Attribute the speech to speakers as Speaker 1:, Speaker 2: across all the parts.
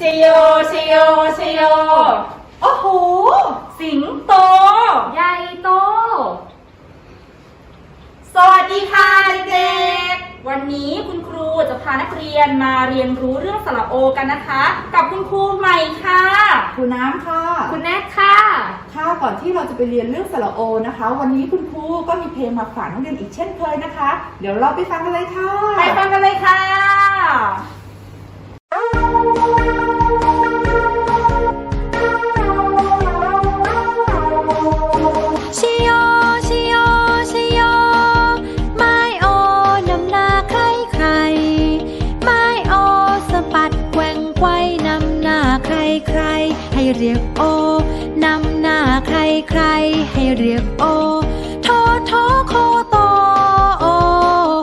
Speaker 1: ชโยชโยชโย
Speaker 2: โอ้โห
Speaker 1: สิงโต
Speaker 2: ใหญ่โต
Speaker 1: สวัสดีค่ะเด็กๆวันนี้คุณครูจะพานักเรียนมาเรียนรู้เรื่องสระโอกันนะคะ กับคุณครูใหม่ค่ะ
Speaker 2: ครูน้ำค่ะ
Speaker 1: คุณแนทค่ะ
Speaker 2: ค่ะก่อนที่เราจะไปเรียนเรื่องสระโอนะคะ วันนี้คุณครูก็มีเพลงมาฝากนักเรียนอีกเช่นเคยนะคะ เดี๋ยวเราไปฟังกันเลยค่ะ
Speaker 1: ไปฟังกัน
Speaker 3: ใครใครให้เรียกโอนำหน้าใครใครให้เรียกโอโทโทโคโตโอ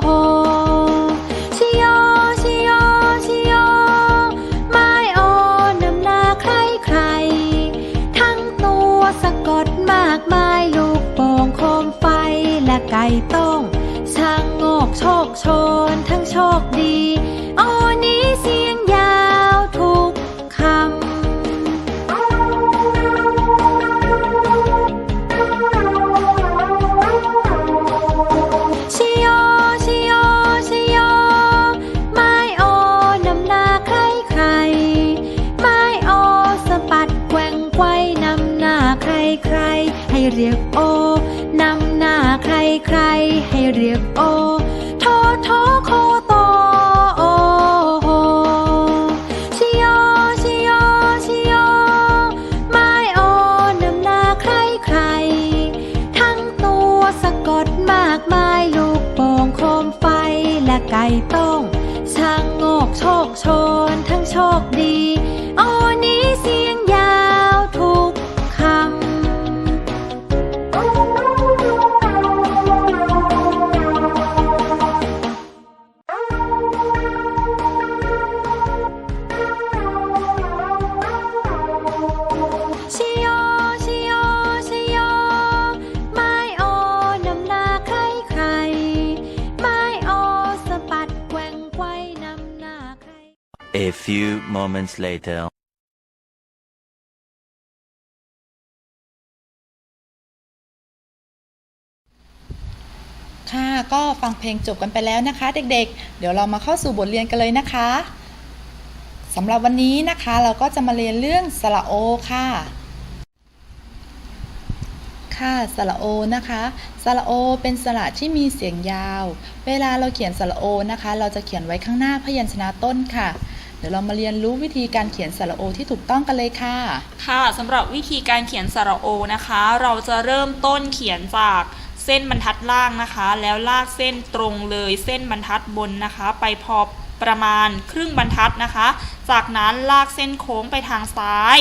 Speaker 3: โฮชิโยชิโยชิโยไม่โอนำหน้าใครใคร ทั้งตัวสะกดมากมายลูกโป่งโคมไฟและไก่ต้งช่างโงกโชคโชนทั้งโชคดี โอ้นี้เสียง เรียกโอทโทโคโตโอโฮชิโยชิโยชิโยไม่โอนำหน้าใครใคร ทั้งตัวสะกดมากมายลูกโป่งโคมไฟและไก่ต้องช่างโงกโชคโชนทั้งโชค
Speaker 4: few moments later.
Speaker 2: ค่ะก็ฟังเพลงจบกันไปแล้วนะคะ เด็กๆเดี๋ยวเรามาเข้าสู่บทเรียนกันเลยนะคะสำหรับวันนี้นะคะเราก็จะมาเรียนเรื่องสระโอค่ะ ค่ะสระโอนะคะสระโอเป็นสระที่มีเสียงยาว เวลาเราเขียนสระโอนะคะ เราจะเขียนไว้ข้างหน้าพยัญชนะต้นค่ะ เดี๋ยวเรามาเรียนรู้วิธีการเขียนสระโอที่ถูกต้องกันเลยค่ะ
Speaker 1: ค่ะสำหรับวิธีการเขียนสระโอนะคะ เราจะเริ่มต้นเขียนจากเส้นบรรทัดล่างนะคะ แล้วลากเส้นตรงเลยเส้นบรรทัดบนนะคะ ไปพอประมาณครึ่งบรรทัดนะคะ จากนั้นลากเส้นโค้งไปทางซ้าย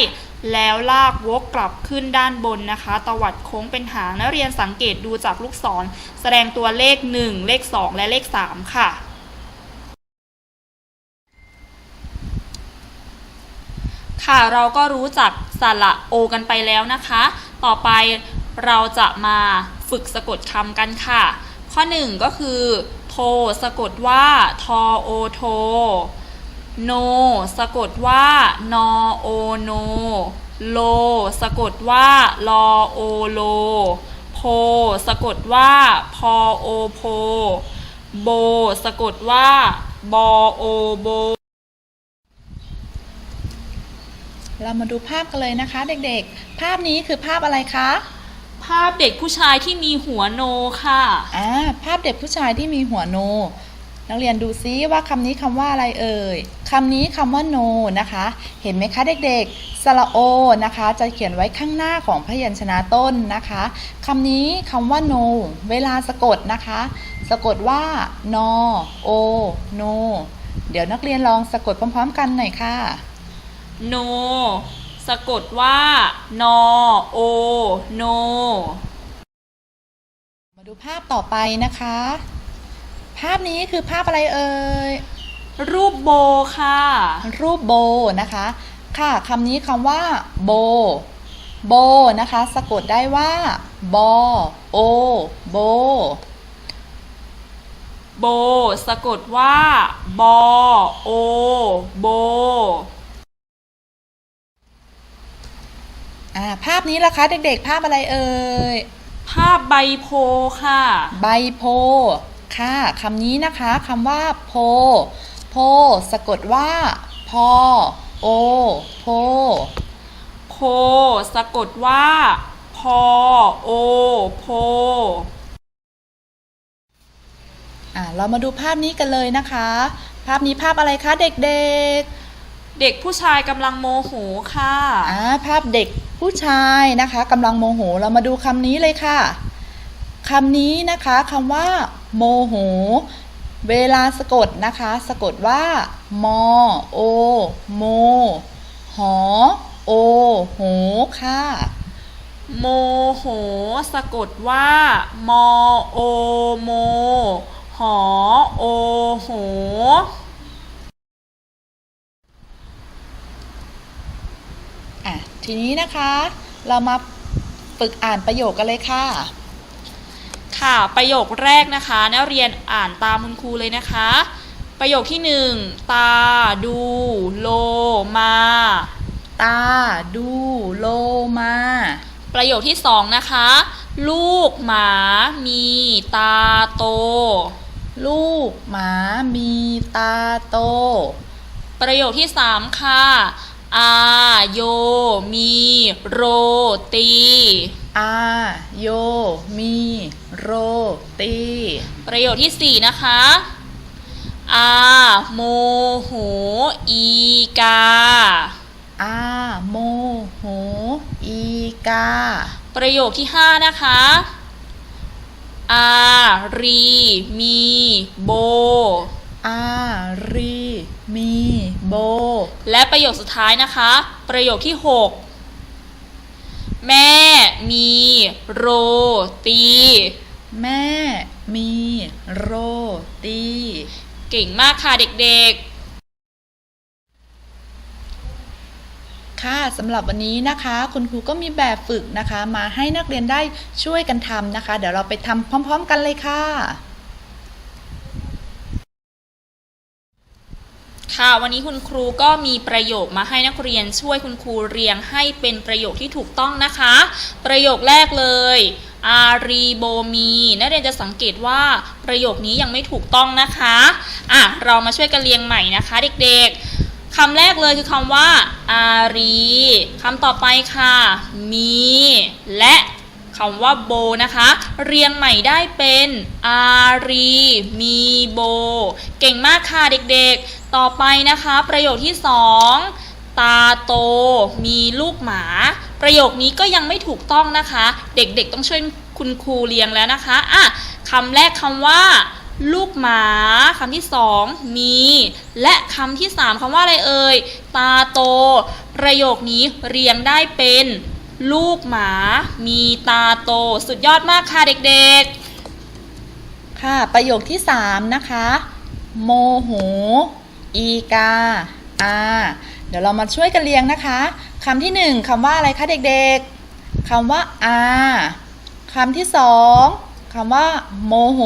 Speaker 1: แล้วลากวกกลับขึ้นด้านบนนะคะ ตวัดโค้งเป็นหางนักเรียนสังเกตดูจากลูกศร แสดงตัวเลข 1 เลข 2 และเลข 3 ค่ะ ค่ะเราก็รู้จักสระโอกันไปแล้วนะคะ ต่อไปเราจะมาฝึกสะกดคำกันค่ะ ข้อ 1 ก็คือ โท สะกดว่าทอโอโท โน สะกดว่านอโอโน โล สะกดว่าลอโอโล โพ สะกดว่าพอโอโพ โบ สะกดว่าบอโอโบ
Speaker 2: เรามาดูภาพกันเลยนะคะ เด็กๆ ภาพนี้คือภาพอะไรคะ
Speaker 1: ภาพเด็กผู้ชายที่มีหัวโนค่ะ
Speaker 2: อ่าภาพเด็กผู้ชายที่มีหัวโน นักเรียนดูซิว่าคำนี้คำว่าอะไรเอ่ยคำนี้คำว่าโนนะคะ เห็นไหมคะเด็กๆสระโอนะคะ จะเขียนไว้ข้างหน้าของพยัญชนะต้นนะคะคำนี้คำว่าโน เวลาสะกดนะคะ สะกดว่านอโอโน เดี๋ยวนักเรียนลองสะกดพร้อม ๆ กันหน่อยค่ะ
Speaker 1: โนสะกดว่านอโอโน
Speaker 2: มาดูภาพต่อไปนะคะ ภาพนี้คือภาพอะไรเอ่ย
Speaker 1: รูปโบค่ะ
Speaker 2: รูปโบนะคะ ค่ะคำนี้คำว่าโบโบนะคะ สะกดได้ว่าบอโอโบ
Speaker 1: โบ สะกดว่า บอโอโบ
Speaker 2: อ่าภาพนี้ล่ะคะเด็กๆ ภาพอะไรเอ่ย
Speaker 1: ภาพใบโพค่ะ
Speaker 2: ใบโพค่ะคำนี้นะคะคำว่าโพ โพ สะกดว่าพอโอโพ
Speaker 1: โพ สะกดว่าพอโอโพ
Speaker 2: อ่าเรามาดูภาพนี้กันเลยนะคะ ภาพนี้ภาพอะไรคะเด็ก
Speaker 1: เด็กผู้ชายกำลังโมโหค่ะ
Speaker 2: ๆอ่าภาพเด็กผู้ชายนะคะกำลังโมโหเรามาดูคำนี้เลยค่ะคำนี้นะคะคำว่าโมโห เวลาสะกดนะคะ สะกดว่ามอโอโมหอโอโหค่ะ
Speaker 1: โมโห สะกดว่ามอโอโมหอโอโห
Speaker 2: อะ ทีนี้นะคะเรามาฝึกอ่านประโยคกันเลยค่ะ
Speaker 1: ค่ะประโยคแรกนะคะนักเรียนอ่านตามคุณครูเลยนะคะ ประโยคที่หนึ่งตาดูโลมา
Speaker 2: ตาดูโลมา
Speaker 1: ประโยคที่สองนะคะ ลูกหมามีตาโต
Speaker 2: ลูกหมามีตาโต
Speaker 1: ประโยคที่สามค่ะ อาโย มี โรตี
Speaker 2: อาโย มี โรตี
Speaker 1: ประโยคที่สี่นะคะ อาโมโห อีกา
Speaker 2: อาโมโห อีกา
Speaker 1: ประโยคที่ห้านะคะ อารี มี โบ
Speaker 2: อารี มีโบ
Speaker 1: และประโยคสุดท้ายนะคะ ประโยคที่หกแม่มีโรตี
Speaker 2: แม่มีโรตี
Speaker 1: เก่งมากค่ะเด็กๆ
Speaker 2: ค่ะสำหรับวันนี้นะคะ คุณครูก็มีแบบฝึกนะคะ มาให้นักเรียนได้ช่วยกันทำนะคะ เดี๋ยวเราไปทำพร้อม ๆ กันเลยค่ะ
Speaker 1: ค่ะ วันนี้คุณครูก็มีประโยคมาให้นักเรียนช่วยคุณครูเรียงให้เป็นประโยคที่ถูกต้องนะคะ ประโยคแรกเลยอารีโบมีนักเรียนจะสังเกตว่าประโยคนี้ยังไม่ถูกต้องนะคะอะเรามาช่วยกันเรียงใหม่นะคะเด็กๆคำแรกเลยคือคำว่าอารีคำต่อไปค่ะ มี และคำว่าโบนะคะ เรียงใหม่ได้เป็นอารีมีโบ เก่งมากค่ะเด็กๆ ต่อไปนะคะประโยคที่สองตาโตมีลูกหมา ประโยคนี้ก็ยังไม่ถูกต้องนะคะ เด็กๆต้องช่วยคุณครูเรียงแล้วนะคะอะคำแรกคำว่า ลูกหมาคำที่สองมี และคำที่สามคำว่าอะไรเอ่ยตาโต ประโยคนี้เรียงได้เป็น ลูกหมา มีตาโต สุดยอดมากค่ะเด็กๆ
Speaker 2: ค่ะ ประโยคที่3นะคะ โมโห อีกาอาเดี๋ยวเรามาช่วยกันเรียงนะคะคำที่1คำว่าอะไรคะเด็กๆคำว่าอาคำที่2คำว่าโมโห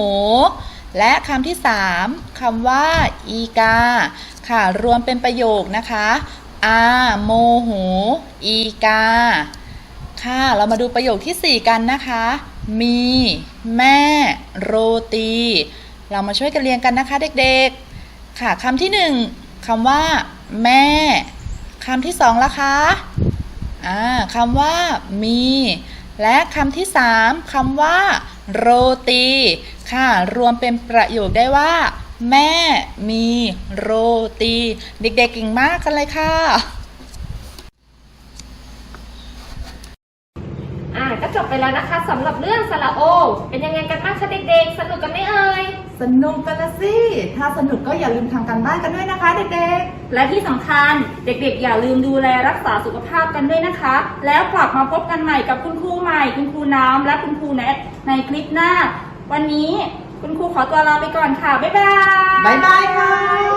Speaker 2: และคำที่3คำว่าอีกา ค่ะ รวมเป็นประโยคนะคะอาโมโห อีกา ค่ะ เรามาดูประโยคที่ 4 กันนะคะ มี แม่ โรตี เรามาช่วยกันเรียงกันนะคะเด็กๆ ค่ะคำที่หนึ่งคำว่า แม่คำที่สองละคะอ่าคำว่า มี และคำที่สามคำว่า โรตี ค่ะ รวมเป็นประโยคได้ว่า แม่มีโรตี เด็กๆเก่งมากกันเลยค่ะ
Speaker 5: อ่าก็จบไปแล้วนะคะสำหรับเรื่องสระโอ เป็นยังไงกันบ้างคะเด็กๆ สนุกกันไหมเอ่ย
Speaker 2: สนุกกันละสิ ถ้าสนุกก็อย่าลืมทำกันบ้านกันด้วยนะคะเด็กๆ
Speaker 1: และที่สำคัญเด็กๆ อย่าลืมดูแลรักษาสุขภาพกันด้วยนะคะ แล้วกลับมาพบกันใหม่กับคุณครูใหม่ คุณครูน้ำและคุณครูแนทในคลิปหน้า วันนี้คุณครูขอตัวลาไปก่อนค่ะ บ๊ายบาย
Speaker 2: บ๊ายบายค่ะ